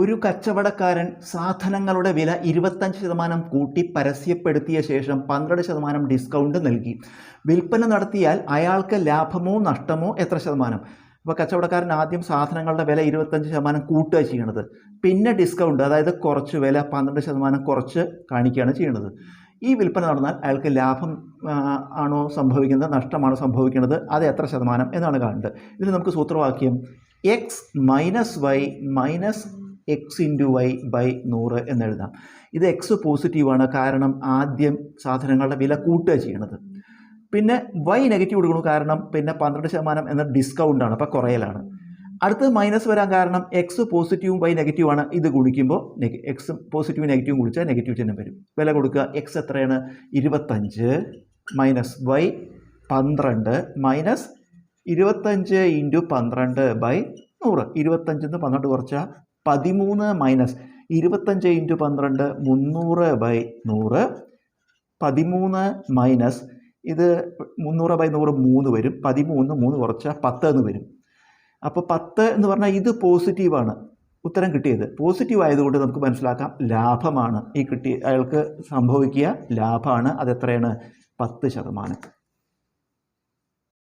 ഒരു കച്ചവടക്കാരൻ സാധനങ്ങളുടെ വില ഇരുപത്തഞ്ച് ശതമാനം കൂട്ടി പരസ്യപ്പെടുത്തിയ ശേഷം പന്ത്രണ്ട് ശതമാനം ഡിസ്കൗണ്ട് നൽകി. വിൽപ്പന നടത്തിയാൽ അയാൾക്ക് ലാഭമോ നഷ്ടമോ എത്ര ശതമാനം? ഇപ്പോൾ കച്ചവടക്കാരൻ ആദ്യം സാധനങ്ങളുടെ വില ഇരുപത്തഞ്ച് ശതമാനം കൂട്ടുക ചെയ്യണത്. പിന്നെ ഡിസ്കൗണ്ട് അതായത് കുറച്ച് വില പന്ത്രണ്ട് ശതമാനം കുറച്ച് കാണിക്കുകയാണ് ചെയ്യുന്നത് ഈ വിൽപ്പന നടന്നാൽ അയാൾക്ക് ലാഭം ആണോ സംഭവിക്കുന്നത് നഷ്ടമാണോ സംഭവിക്കുന്നത് അത് എത്ര ശതമാനം എന്നാണ് കാണേണ്ടത്. ഇതിന് നമുക്ക് സൂത്രവാക്യം X minus Y minus X into Y by നൂറ് എന്നെഴുതാം. ഇത് എക്സ് പോസിറ്റീവാണ് കാരണം ആദ്യം സാധനങ്ങളുടെ വില കൂട്ടുക ചെയ്യണത്. പിന്നെ വൈ നെഗറ്റീവ് കൊടുക്കണു കാരണം പിന്നെ പന്ത്രണ്ട് ശതമാനം എന്ന ഡിസ്കൗണ്ടാണ് അപ്പോൾ കുറയലാണ്. അടുത്തത് മൈനസ് വരാൻ കാരണം എക്സ് പോസിറ്റീവും വൈ നെഗറ്റീവാണ് ഇത് ഗുണിക്കുമ്പോൾ എക്സ് പോസിറ്റീവും നെഗറ്റീവും ഗുണിച്ചാൽ നെഗറ്റീവ് ചിഹ്നം വരും. വില കൊടുക്കുക. എക്സ് എത്രയാണ്? ഇരുപത്തഞ്ച് മൈനസ് വൈ പന്ത്രണ്ട് മൈനസ് ഇരുപത്തഞ്ച് ഇന്റു പന്ത്രണ്ട് ബൈ നൂറ്. ഇരുപത്തഞ്ചിൽ നിന്ന് പന്ത്രണ്ട് കുറച്ചാൽ പതിമൂന്ന് മൈനസ് ഇരുപത്തഞ്ച് ഇന്റു പന്ത്രണ്ട് മുന്നൂറ് ബൈ നൂറ്. പതിമൂന്ന് മൈനസ് ഇത് മുന്നൂറ് ബൈ നൂറ് മൂന്ന് വരും. പതിമൂന്ന് മൂന്ന് കുറച്ചാൽ പത്ത് എന്ന് വരും. അപ്പോൾ പത്ത് എന്ന് പറഞ്ഞാൽ ഇത് പോസിറ്റീവാണ് ഉത്തരം കിട്ടിയത്. പോസിറ്റീവ് ആയതുകൊണ്ട് നമുക്ക് മനസ്സിലാക്കാം ലാഭമാണ്. ഈ കിട്ടി അയാൾക്ക് സംഭവിക്കുക ലാഭമാണ്. അത് എത്രയാണ് പത്ത് ശതമാനം.